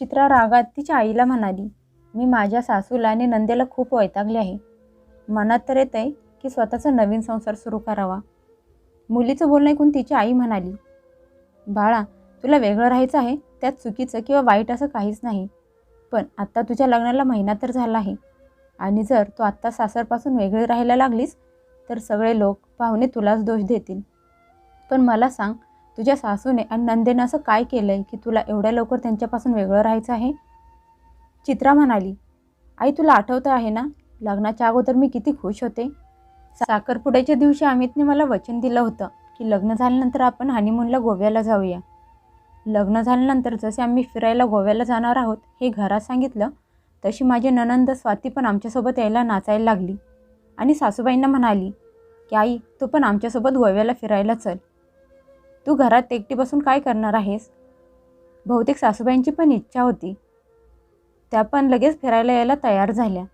चित्रा रागात तिच्या आईला म्हणाली मी माझ्या सासूला आणि नंदेला खूप वैतागले आहे. मनात तर येत आहे की स्वतःचा नवीन संसार सुरू करावा. मुलीचं बोलणं ऐकून तिची आई म्हणाली बाळा तुला वेगळं राहायचं आहे त्यात चुकीचं किंवा वाईट असं काहीच नाही. पण आत्ता तुझ्या लग्नाला महिना तर झाला आहे. आणि जर तू आत्ता सासरपासून वेगळी राहायला लागलीस तर सगळे लोक पाहुणे तुलाच दोष देतील. पण मला सांग तुझ्या सासूने आणि नंदेनं असं काय केलं आहे की तुला एवढ्या लवकर त्यांच्यापासून वेगळं राहायचं आहे? चित्रा म्हणाली आई तुला आठवतं आहे ना? लग्नाच्या अगोदर मी किती खुश होते. साखरपुड्याच्या दिवशी अमितने मला वचन दिलं होतं की लग्न झाल्यानंतर आपण हनीमूनला गोव्याला जाऊया. लग्न झाल्यानंतर जसे आम्ही फिरायला गोव्याला जाणार आहोत हे घरात सांगितलं तशी माझी ननंद स्वाती पण आमच्यासोबत यायला नाचायला लागली. आणि सासूबाईंना म्हणाली की आई तू पण आमच्यासोबत गोव्याला फिरायला चल. तू घरात एकटी बसून काय करणार आहेस? बहुतेक सासूबाईंची पण इच्छा होती. त्या पण लगेच फिरायला यायला तयार झाल्या.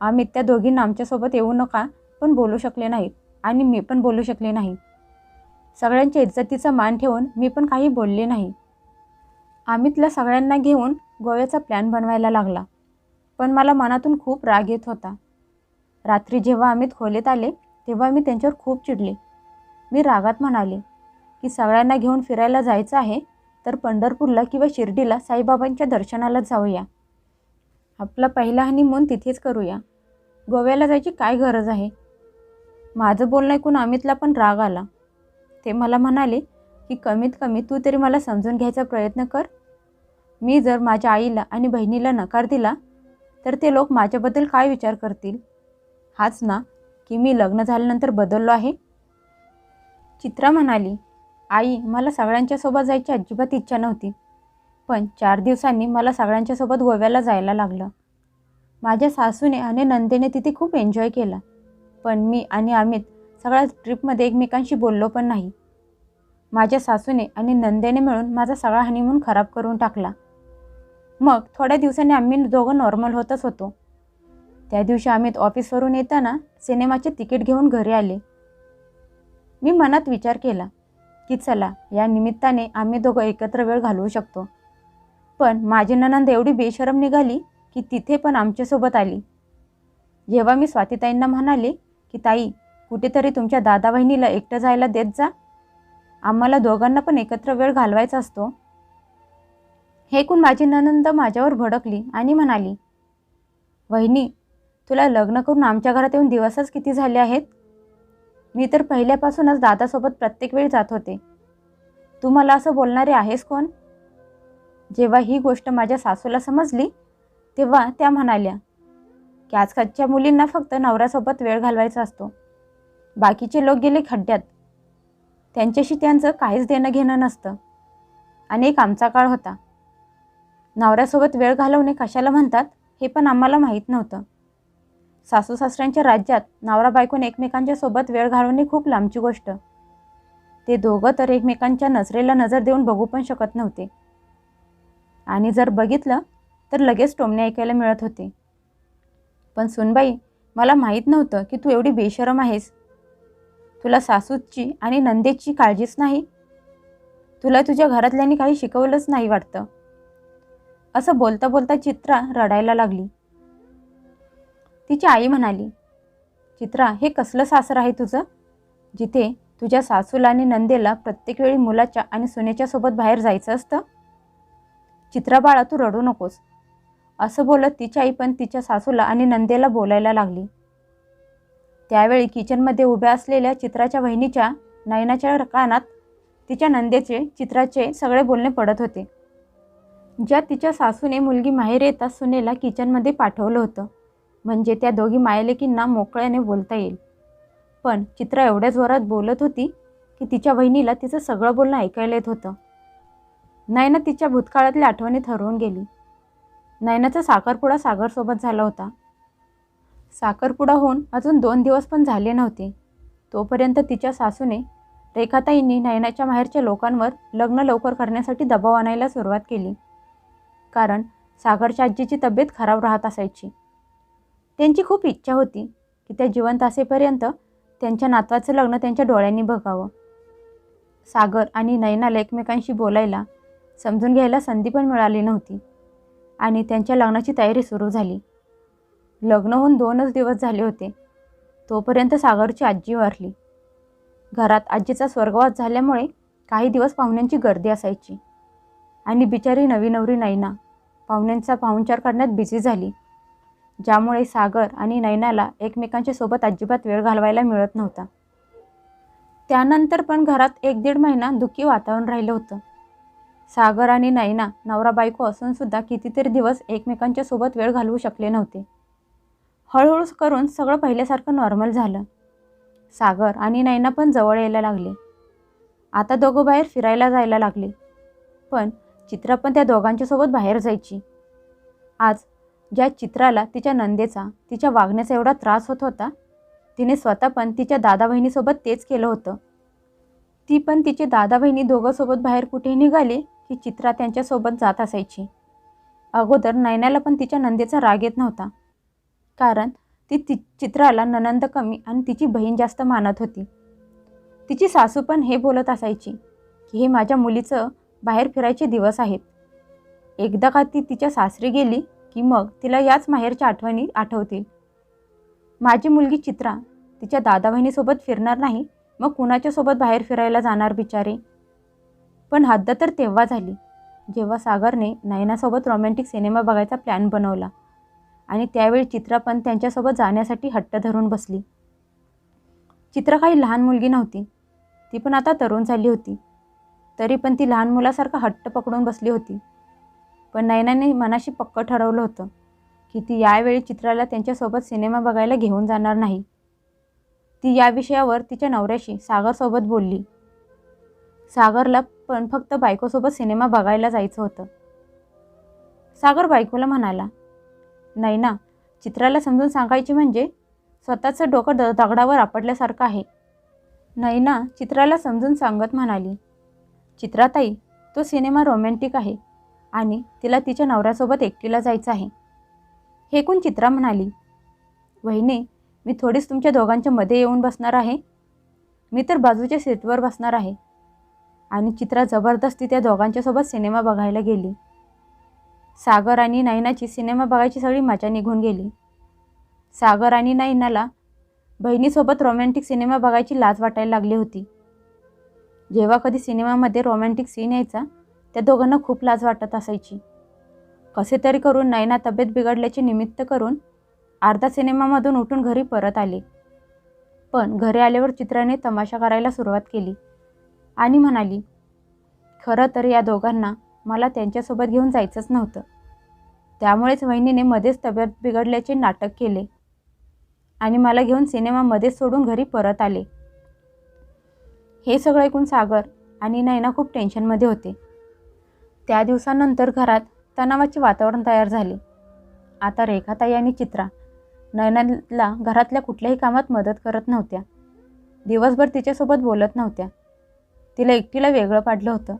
आम्ही त्या दोघींना आमच्यासोबत येऊ नका पण बोलू शकले नाहीत आणि मी पण बोलू शकले नाही. सगळ्यांच्या इज्जतीचा मान ठेवून मी पण काही बोलले नाही. अमितला सगळ्यांना घेऊन गोव्याचा प्लॅन बनवायला लागला पण मला मनातून खूप राग येत होता. रात्री जेव्हा अमित खोलीत आले तेव्हा मी त्यांच्यावर खूप चिडले. मी रागात म्हणाले की सगळ्यांना घेऊन फिरायला जायचं आहे तर पंढरपूरला किंवा शिर्डीला साईबाबांच्या दर्शनाला जाऊया. आपला पहिला हनीमून तिथेच करूया. गोव्याला जायची काय गरज आहे? माझं बोलणं ऐकून अमितला पण राग आला. ते मला म्हणाले की कमीत कमी तू तरी मला समजून घ्यायचा प्रयत्न कर. मी जर माझ्या आईला आणि बहिणीला नकार दिला तर ते लोक माझ्याबद्दल काय विचार करतील? हाच ना की मी लग्न झाल्यानंतर बदललो आहे? चित्रा म्हणाली आई मला सगळ्यांच्यासोबत जायची अजिबात इच्छा नव्हती. पण चार दिवसांनी मला सगळ्यांच्यासोबत गोव्याला जायला लागलं. माझ्या सासूने आणि नंदेने तिथे खूप एन्जॉय केला. पण मी आणि अमित सगळ्या ट्रिपमध्ये एकमेकांशी बोललो पण नाही. माझ्या सासूने आणि नंदेने मिळून माझा सगळा हनीमून खराब करून टाकला. मग थोड्या दिवसांनी आम्ही दोघं नॉर्मल होतच होतो. त्या दिवशी अमित ऑफिसवरून येताना सिनेमाचे तिकीट घेऊन घरी आले. मी मनात विचार केला की चला या निमित्ताने आम्ही दोघं एकत्र वेळ घालवू शकतो. पण माझी ननंद एवढी बेशरम निघाली की तिथे पण आमच्यासोबत आली. जेव्हा मी स्वातीताईंना म्हणाले की ताई कुठेतरी तुमच्या दादा बहिणीला एकटं जायला देत जा. आम्हाला दोघांना पण एकत्र वेळ घालवायचा असतो. हे ऐकून माझी ननंद माझ्यावर भडकली आणि म्हणाली वहिनी तुला लग्न करून आमच्या घरात येऊन दिवसच किती झाले आहेत? मी तर पहिल्यापासूनच दादासोबत प्रत्येक वेळी जात होते. तू मला असं बोलणारे आहेस कोण? जेव्हा ही गोष्ट माझ्या सासूला समजली तेव्हा त्या म्हणाल्या की आजकालच्या मुलींना फक्त नवऱ्यासोबत वेळ घालवायचा असतो. बाकीचे लोक गेले खड्ड्यात. त्यांच्याशी त्यांचं काहीच देणं घेणं नसतं. आणि एक आमचा काळ होता. नवऱ्यासोबत वेळ घालवणे कशाला म्हणतात हे पण आम्हाला माहीत नव्हतं. सासू सासऱ्यांच्या राज्यात नवरा बायकोने एकमेकांच्या सोबत वेळ घालवणे खूप लांबची गोष्ट. ते दोघं तर एकमेकांच्या नजरेला नजर देऊन बघू पण शकत नव्हते. आणि जर बघितलं तर लगेच टोमणे ऐकायला मिळत होते. पण सुनबाई मला माहीत नव्हतं की तू एवढी बेशरम आहेस. तुला सासूची आणि नंदेची काळजीच नाही. तुला तुझ्या घरातल्यांनी काही शिकवलंच नाही वाटतं. असं बोलता बोलता चित्रा रडायला लागली. तिची आई म्हणाली चित्रा हे कसलं सासर आहे तुझं? जिथे तुझ्या सासूला आणि नंदेला प्रत्येक वेळी मुलाच्या आणि सुनेच्या सोबत बाहेर जायचं असतं? चित्रा बाळा तू रडू नकोस. असं बोलत तिची आई पण तिच्या सासूला आणि नंदेला बोलायला लागली. त्यावेळी किचनमध्ये उभ्या असलेल्या चित्राच्या बहिणीच्या नयनाच्या कानात तिच्या नंदेचे चित्राचे सगळे बोलणे पडत होते. ज्या तिच्या सासूने मुलगी माहेर येताच सुनेला किचनमध्ये पाठवलं होतं. म्हणजे त्या दोघी मायलेकींना मोकळ्याने बोलता येईल. पण चित्रा एवढ्या जोरात बोलत होती की तिच्या बहिणीला तिचं सगळं बोलणं ऐकायला येत होतं. नयना तिच्या भूतकाळातल्या आठवणी ठरवून गेली. नयनाचा साखरपुडा सागरसोबत झाला होता. साखरपुडा होऊन अजून दोन दिवस पण झाले नव्हते. तोपर्यंत तिच्या सासूने रेखाताईंनी नयनाच्या माहेरच्या लोकांवर लग्न लवकर करण्यासाठी दबाव आणायला सुरुवात केली. कारण सागरच्या आजीची तब्येत खराब राहत असायची. त्यांची खूप इच्छा होती की त्या जिवंत असेपर्यंत त्यांच्या नातवाचं लग्न त्यांच्या डोळ्यांनी बघावं. सागर आणि नयनाला एकमेकांशी बोलायला समजून घ्यायला संधी पण मिळाली नव्हती आणि त्यांच्या लग्नाची तयारी सुरू झाली. लग्न होऊन दोनच दिवस झाले होते. तोपर्यंत सागरची आजी वारली. घरात आजीचा स्वर्गवास झाल्यामुळे काही दिवस पाहुण्यांची गर्दी असायची आणि बिचारी नवी नवरी नैना पाहुण्यांचा पाहुणचार करण्यात बिझी झाली. ज्यामुळे सागर आणि नैनाला एकमेकांच्या सोबत अजिबात वेळ घालवायला मिळत नव्हता. त्यानंतर पण घरात एक दीड महिना दुःखी वातावरण राहिलं होतं. सागर आणि नैना नवरा बायको असूनसुद्धा कितीतरी दिवस एकमेकांच्या सोबत वेळ घालवू शकले नव्हते. हळूहळू करून सगळं पहिल्यासारखं नॉर्मल झालं. सागर आणि नैना पण जवळ यायला लागले. आता दोघं बाहेर फिरायला जायला लागले. पण चित्रा पण त्या दोघांच्यासोबत बाहेर जायची. आज ज्या चित्राला तिच्या नंदेचा तिच्या वागण्याचा एवढा त्रास होत होता तिने स्वतः पण तिच्या दादा बहिणीसोबत तेच केलं होतं. ती पण तिचे दादा बहिणी दोघंसोबत बाहेर कुठेही निघाले की चित्रा त्यांच्यासोबत जात असायची. अगोदर नैनाला पण तिच्या नंदेचा राग येत नव्हता. कारण ती ति चित्राला ननंद कमी आणि तिची बहीण जास्त मानत होती. तिची सासू पण हे बोलत असायची की हे माझ्या मुलीचं बाहेर फिरायचे दिवस आहेत. एकदा का ती तिच्या सासरी गेली की मग तिला याच माहेरच्या आठवणी आठवतील. माझी मुलगी चित्रा तिच्या दादा बहिणीसोबत फिरणार नाही मग कुणाच्यासोबत बाहेर फिरायला जाणार बिचारे? पण हद्द तर तेव्हा झाली जेव्हा सागरने नयनासोबत रोमॅन्टिक सिनेमा बघायचा प्लॅन बनवला आणि त्यावेळी चित्रा पण त्यांच्यासोबत जाण्यासाठी हट्ट धरून बसली. चित्रा काही लहान मुलगी नव्हती ती पण आता तरुण झाली होती तरी पण ती लहान मुलासारखा हट्ट पकडून बसली होती. पण नयनाने मनाशी पक्क ठरवलं होतं की ती यावेळी चित्राला त्यांच्यासोबत सिनेमा बघायला घेऊन जाणार नाही. ती या विषयावर तिच्या नवऱ्याशी सागरसोबत बोलली. सागरला पण फक्त बायकोसोबत सिनेमा बघायला जायचं होतं. सागर बायकोला म्हणाला नाही ना चित्राला समजून सांगायची म्हणजे स्वतःचं डोकं द दगडावर आपटल्यासारखं आहे. नैना चित्राला समजून सांगत म्हणाली चित्राताई तो सिनेमा रोमॅन्टिक आहे. आणि तिला तिच्या नवऱ्यासोबत एकटीला जायचं आहे. हे कोण चित्रा म्हणाली वहिने मी थोडीच तुमच्या दोघांच्या मध्ये येऊन बसणार आहे. मी तर बाजूच्या सीटवर बसणार आहे. आणि चित्रा जबरदस्ती त्या दोघांच्यासोबत सिनेमा बघायला गेली. सागर आणि नैनाची सिनेमा बघायची सगळी मजा निघून गेली. सागर आणि नैनाला बहिणीसोबत रोमॅन्टिक सिनेमा बघायची लाज वाटायला लागली होती. जेव्हा कधी सिनेमामध्ये रोमॅन्टिक सीन यायचा त्या दोघांना खूप लाज वाटत असायची. कसे तरी करून नयना तब्येत बिघडल्याचे निमित्त करून अर्धा सिनेमामधून उठून घरी परत आले. पण घरी आल्यावर चित्राने तमाशा करायला सुरुवात केली आणि म्हणाली खरं तर या दोघांना मला त्यांच्यासोबत घेऊन जायचंच नव्हतं. त्यामुळेच वहिनीने मध्येच तब्येत बिघडल्याचे नाटक केले आणि मला घेऊन सिनेमामध्येच सोडून घरी परत आले. हे सगळं ऐकून सागर आणि नैना खूप टेन्शनमध्ये होते. त्या दिवसानंतर घरात तणावाचे वातावरण तयार झाले. आता रेखाताई आणि चित्रा नयनाला घरातल्या कुठल्याही कामात मदत करत नव्हत्या. दिवसभर तिच्यासोबत बोलत नव्हत्या. तिला एकटीला वेगळं पाडलं होतं.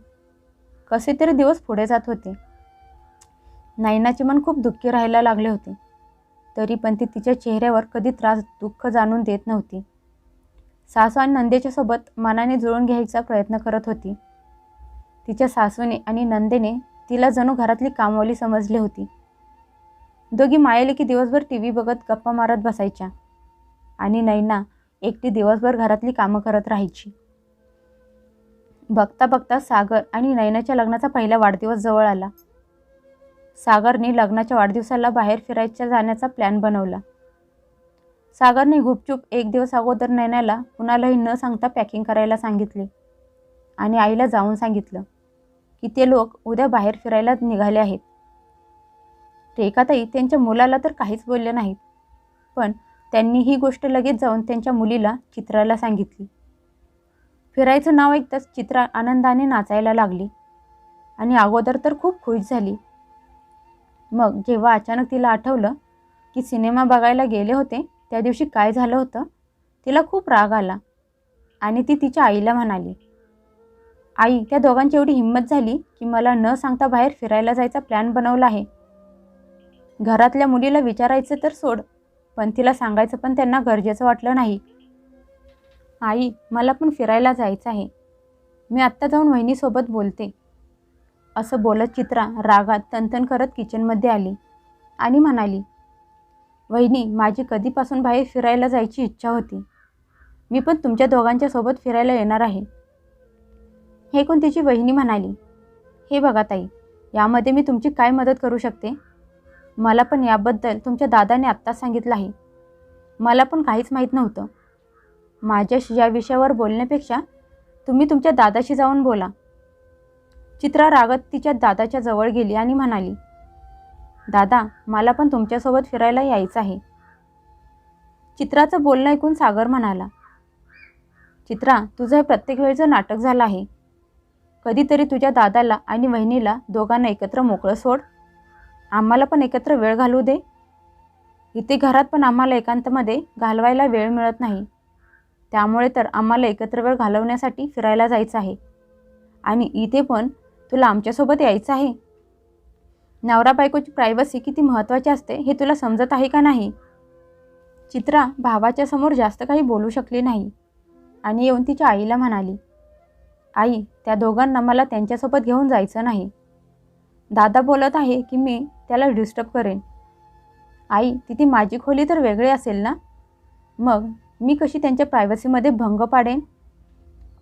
कसे तरी दिवस पुढे जात होते. नयनाचे मन खूप दुःखी राहायला लागले होते. तरी पण ती तिच्या चेहऱ्यावर कधी त्रास दुःख जाणून देत नव्हती. सासू आणि नंदेच्यासोबत मनाने जुळून घ्यायचा प्रयत्न करत होती. तिच्या सासूने आणि नंदेने तिला जणू घरातली कामवाली समजली होती. दोघी मायाली की दिवसभर टी व्ही बघत गप्पा मारत बसायच्या. आणि नैना एकटी दिवसभर घरातली कामं करत राहायची. बघता बघता सागर आणि नैनाच्या लग्नाचा पहिला वाढदिवस जवळ आला. सागरने लग्नाच्या वाढदिवसाला बाहेर फिरायच्या जाण्याचा प्लॅन बनवला. सागरने गुपचूप एक दिवस अगोदर नैनाला कुणालाही न सांगता पॅकिंग करायला सांगितले. आणि आईला जाऊन सांगितलं. की ते लोक उद्या बाहेर फिरायला निघाले आहेत. रेखाताई त्यांच्या मुलाला तर काहीच बोलले नाहीत पण त्यांनी ही गोष्ट लगेच जाऊन त्यांच्या मुलीला चित्राला सांगितली. फिरायचं नाव ऐकताच चित्रा आनंदाने नाचायला लागली आणि अगोदर तर खूप खुश झाली. मग जेव्हा अचानक तिला आठवलं की सिनेमा बघायला गेले होते त्या दिवशी काय झालं होतं तिला खूप राग आला आणि ती तिच्या आईला म्हणाली आई त्या दोघांची एवढी हिंमत झाली की मला न सांगता बाहेर फिरायला जायचा प्लॅन बनवला आहे. घरातल्या मुलीला विचारायचं तर सोड पण तिला सांगायचं पण त्यांना गरजेचं वाटलं नाही. आई मला पण फिरायला जायचं आहे. मी आत्ता जाऊन वहिनीसोबत बोलते. असं बोलत चित्रा रागात तनतन करत किचनमध्ये आली आणि म्हणाली वहिनी माझी कधीपासून बाहेर फिरायला जायची इच्छा होती. मी पण तुमच्या दोघांच्या सोबत फिरायला येणार आहे. हे कोण तिची वहिनी म्हणाली? हे बघा ताई यामध्ये मी तुमची काय मदत करू शकते? मला पण याबद्दल तुमच्या दादाने आत्ताच सांगितलं आहे. मला पण काहीच माहीत नव्हतं. माझ्याशी या विषयावर बोलण्यापेक्षा तुम्ही तुमच्या दादाशी जाऊन बोला. चित्रा रागत तिच्या दादाच्या जवळ गेली आणि म्हणाली दादा मला पण तुमच्यासोबत फिरायला यायचं आहे. चित्राचं बोलणं ऐकून सागर म्हणाला चित्रा तुझं हे प्रत्येक वेळचं नाटक झालं आहे. कधीतरी तुझ्या दादाला आणि वहिनीला दोघांना एकत्र मोकळं सोड. आम्हाला पण एकत्र वेळ घालवू दे. इथे घरात पण आम्हाला एकांतमध्ये घालवायला वेळ मिळत नाही. त्यामुळे तर आम्हाला एकत्र वेळ घालवण्यासाठी फिरायला जायचं आहे. आणि इथे पण तुला आमच्यासोबत यायचं आहे. नवरा बायकोची प्रायव्हसी किती महत्त्वाची असते हे तुला समजत आहे का नाही? चित्रा भावाच्या समोर जास्त काही बोलू शकली नाही. आणि येऊन तिच्या आईला म्हणाली आई त्या दोघांना मला त्यांच्यासोबत घेऊन जायचं नाही. दादा बोलत आहे की मी त्याला डिस्टर्ब करेन. आई तिथे माझी खोली तर वेगळी असेल ना? मग मी कशी त्यांच्या प्रायव्हसीमध्ये भंग पाडेन?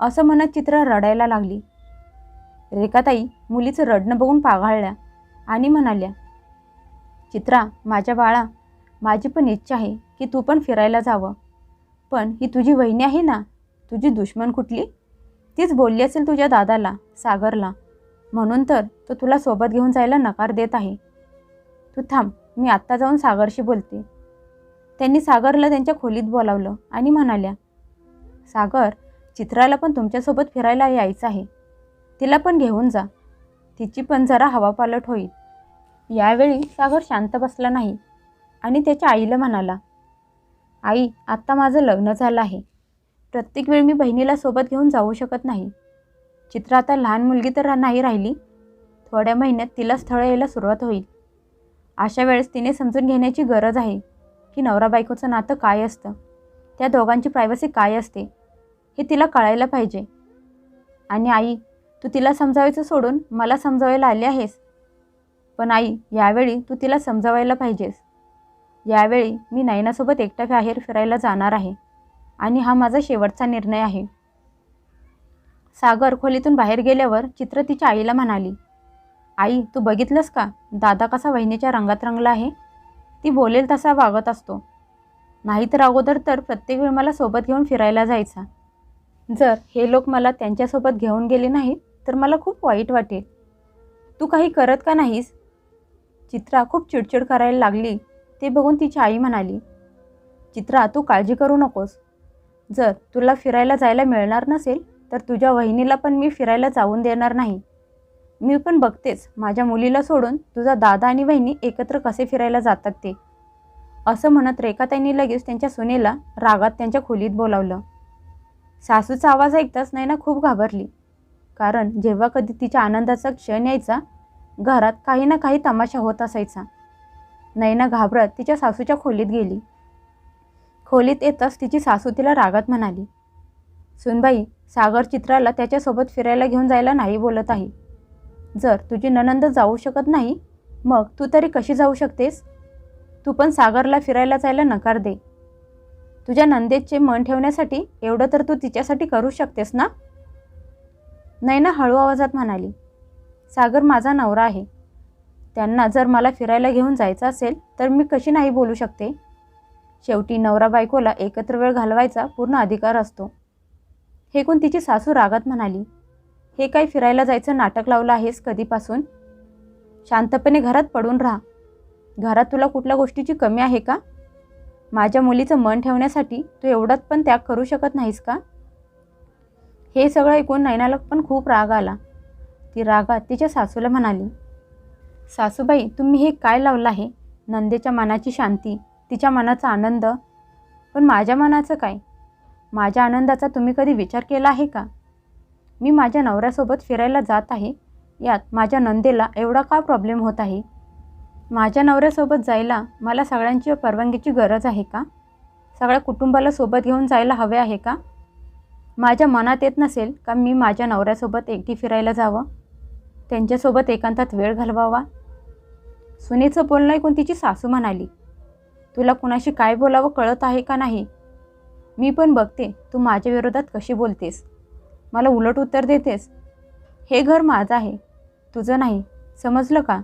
असं म्हणत चित्र रडायला लागली. रेखाताई मुलीचं रडणं बघून पाघाळल्या आणि म्हणाल्या चित्रा माझ्या बाळा माझी पण इच्छा आहे की तू पण फिरायला जावं. पण ही तुझी वहिनी आहे ना? तुझी दुश्मन कुठली? तीच बोलली असेल तुझ्या दादाला सागरला. म्हणून तर तो तुला सोबत घेऊन जायला नकार देत आहे. तू थांब मी आत्ता जाऊन सागरशी बोलते. त्यांनी सागरला त्यांच्या खोलीत बोलावलं आणि म्हणाल्या सागर चित्राला पण तुमच्यासोबत फिरायला यायचं आहे. तिला पण घेऊन जा. तिची पण जरा हवापालट होईल. यावेळी सागर शांत बसला नाही आणि त्याच्या आईला म्हणाला आई आत्ता माझं लग्न झालं आहे. प्रत्येक वेळी मी बहिणीला सोबत घेऊन जाऊ शकत नाही. चित्र आता लहान मुलगी तर नाही राहिली. थोड्या महिन्यात तिला स्थळ यायला सुरुवात होईल. अशा वेळेस तिने समजून घेण्याची गरज आहे की नवरा बायकोचं नातं काय असतं? त्या दोघांची प्रायव्हसी काय असते? हे तिला कळायला पाहिजे. आणि आई तू तिला समजावायचं सोडून मला समजावायला आली आहेस? पण आई यावेळी तू तिला समजावायला पाहिजेस. यावेळी मी नयनासोबत एकटा बाहेर फिरायला जाणार आहे. आणि हा माझा शेवटचा निर्णय आहे. सागर खोलीतून बाहेर गेल्यावर चित्र तिच्या आईला म्हणाली आई तू बघितलंस का? दादा कसा वहिनीच्या रंगात रंगला आहे? ती बोलेल तसा वागत असतो. नाहीतर अगोदर तर प्रत्येक वेळ मला सोबत घेऊन फिरायला जायचा. जर हे लोक मला त्यांच्यासोबत घेऊन गेले नाहीत तर मला खूप वाईट वाटेल. तू काही करत का नाहीस? चित्रा खूप चिडचिड करायला लागली. ते बघून तिची आई म्हणाली चित्रा तू काळजी करू नकोस. जर तुला फिरायला जायला मिळणार नसेल तर तुझ्या वहिनीला पण मी फिरायला जाऊन देणार नाही. मी पण बघतेच माझ्या मुलीला सोडून तुझा दादा आणि वहिनी एकत्र कसे फिरायला जातात ते. असं म्हणत रेखाताईंनी लगेच त्यांच्या सुनेला रागात त्यांच्या खोलीत बोलावलं. सासूचा आवाज ऐकताच नैना खूप घाबरली. कारण जेव्हा कधी तिच्या आनंदाचा क्षण यायचा घरात काही ना काही तमाशा होत असायचा. नैना घाबरत तिच्या सासूच्या खोलीत गेली. खोलीत येताच तिची सासू तिला रागात म्हणाली सुनबाई सागर चित्राला त्याच्यासोबत फिरायला घेऊन जायला नाही बोलत आहे. जर तुझी ननंद जाऊ शकत नाही मग तू तरी कशी जाऊ शकतेस? तू पण सागरला फिरायला जायला नकार दे. तुझ्या नंदेचे मन ठेवण्यासाठी एवढं तर तू तिच्यासाठी करू शकतेस ना? नैना हळू आवाजात म्हणाली सागर माझा नवरा आहे. त्यांना जर मला फिरायला घेऊन जायचं असेल तर मी कशी नाही बोलू शकते? शेवटी नवरा बायकोला एकत्र वेळ घालवायचा पूर्ण अधिकार असतो. हेकून तिची सासू रागात म्हणाली हे काय फिरायला जायचं नाटक लावलं आहेस कधीपासून? शांतपणे घरात पडून राहा. घरात तुला कुठल्या गोष्टीची कमी आहे का? माझ्या मुलीचं मन ठेवण्यासाठी तू एवढ्यात पण त्याग करू शकत नाहीस का? हे सगळं ऐकून नैनाला पण खूप राग आला. ती रागात तिच्या सासूला म्हणाली सासूबाई तुम्ही हे काय लावलं आहे? नंदेच्या मनाची शांती. तिच्या मनाचा आनंद. पण माझ्या मनाचं काय? माझ्या आनंदाचा तुम्ही कधी विचार केला आहे का? मी माझ्या नवऱ्यासोबत फिरायला जात आहे. यात माझ्या नंदेला एवढा का प्रॉब्लेम होत आहे? माझ्या नवऱ्यासोबत जायला मला सगळ्यांची परवानगीची गरज आहे का? सगळ्या कुटुंबाला सोबत घेऊन जायला हवे आहे का? माझ्या मनात येत नसेल का मी माझ्या नवऱ्यासोबत एकटी फिरायला जावं? त्यांच्यासोबत एकांतात वेळ घालवावा? सुनेचं बोलणं ऐकून तिची सासू म्हणाली तुला कुणाशी काय बोलावं कळत आहे का नाही? मी पण बघते तू माझ्या विरोधात कशी बोलतेस? मला उलट उत्तर देतेस? हे घर माझं आहे. तुझं नाही. समजलं का?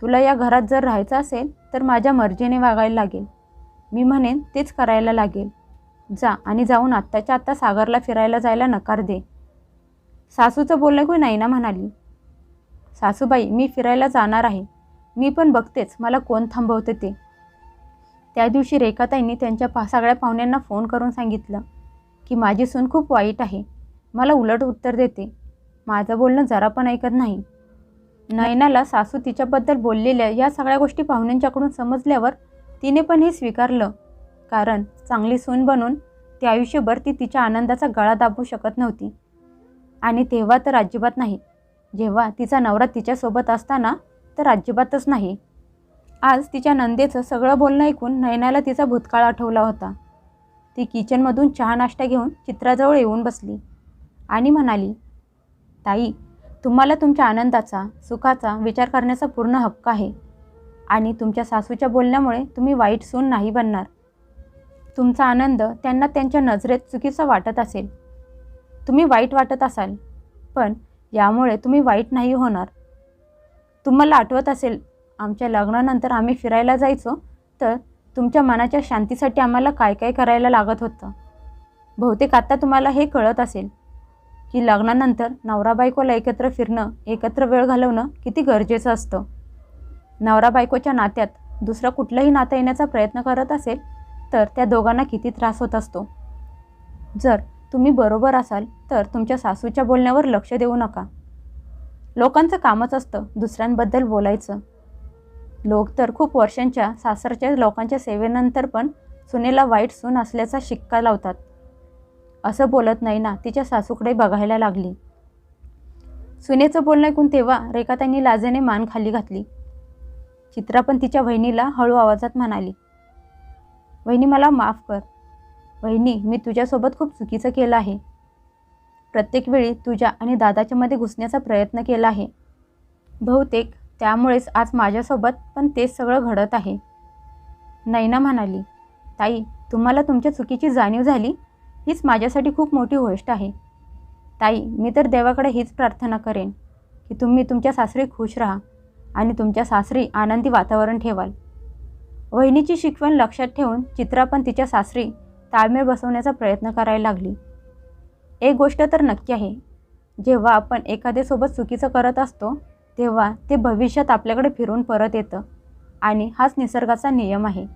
तुला या घरात जर राहायचं असेल तर माझ्या मर्जीने वागायला लागेल. मी म्हणेन तेच करायला लागेल. जा आणि जाऊन आत्ताच्या आत्ता सागरला फिरायला जायला नकार दे. सासूचं बोलणं कोणी नाही ना म्हणाली? सासूबाई मी फिरायला जाणार आहे. मी पण बघतेच मला कोण थांबवते ते? त्या दिवशी रेखाताईंनी त्यांच्या पा सगळ्या पाहुण्यांना फोन करून सांगितलं की माझी सून खूप वाईट आहे. मला उलट उत्तर देते. माझं बोलणं जरा पण ऐकत नाही. नयनाला सासू तिच्याबद्दल बोललेल्या या सगळ्या गोष्टी पाहुण्यांच्याकडून समजल्यावर तिने पण हे स्वीकारलं. कारण चांगली सून बनून ती आयुष्यभर ती तिच्या आनंदाचा गळा दाबू शकत नव्हती. आणि तेव्हा तर अजिबात नाही. जेव्हा तिचा नवरा तिच्यासोबत असताना तर अजिबातच नाही. आज तिच्या नंदेचं सगळं बोलणं ऐकून नयनाला तिचा भूतकाळ आठवला होता. ती किचनमधून चहा नाश्ता घेऊन चित्राजवळ येऊन बसली आणि म्हणाली ताई तुम्हाला तुमच्या आनंदाचा सुखाचा विचार करण्याचा पूर्ण हक्क आहे आणि तुमच्या सासूच्या बोलण्यामुळे तुम्ही वाईट सून नाही बनणार. तुमचा आनंद त्यांना त्यांच्या नजरेत चुकीचा वाटत असेल. तुम्ही वाईट वाटत असाल पण यामुळे तुम्ही वाईट नाही होणार. तुम्हाला आठवत असेल आमच्या लग्नानंतर आम्ही फिरायला जायचो तर तुमच्या मनाच्या शांतीसाठी आम्हाला काय काय करायला लागत होतं? बहुतेक आता तुम्हाला हे कळत असेल की लग्नानंतर नवरा बायकोला एकत्र फिरणं एकत्र वेळ घालवणं किती गरजेचं असतं. नवरा बायकोच्या नात्यात दुसरा कुठलंही नातं येण्याचा प्रयत्न करत असेल तर त्या दोघांना किती त्रास होत असतो? जर तुम्ही बरोबर असाल तर तुमच्या सासूच्या बोलण्यावर लक्ष देऊ नका. लोकांचं कामच असतं दुसऱ्यांबद्दल बोलायचं. लोक तर खूप वर्षांच्या सासरच्या लोकांच्या सेवेनंतर पण सुनेला वाईट सून असल्याचा शिक्का लावतात. असं बोलत नाही ना तिच्या सासूकडे बघायला लागली. सुनेचं बोलणं ऐकून तेव्हा रेखाताईंनी लाजेने मान खाली घातली. चित्रा पण तिच्या वहिनीला हळू आवाजात म्हणाली वहिनी मला माफ कर. वहिनी मी तुझ्यासोबत खूप चुकीचं केलं आहे. प्रत्येक वेळी तुझ्या आणि दादाच्यामध्ये घुसण्याचा प्रयत्न केला आहे. बहुतेक त्यामुळेच आज माझ्यासोबत पण तेच सगळं घडत आहे. नैना म्हणाली ताई तुम्हाला तुमच्या चुकीची जाणीव झाली? हीच माझ्यासाठी खूप मोठी गोष्ट आहे. ताई मी तर देवाकडे हीच प्रार्थना करेन की तुम्ही तुमच्या सासरी खुश राहा आणि तुमच्या सासरी आनंदी वातावरण ठेवाल. वहिनीची शिकवण लक्षात ठेवून चित्रा पण तिच्या सासरी ताळमेळ बसवण्याचा प्रयत्न करायला लागली. एक गोष्ट तर नक्की आहे जेव्हा आपण एखाद्यासोबत चुकीचं करत असतो तेव्हा ते भविष्यात आपल्याकडे फिरून परत येतं. आणि हाच निसर्गाचा नियम आहे.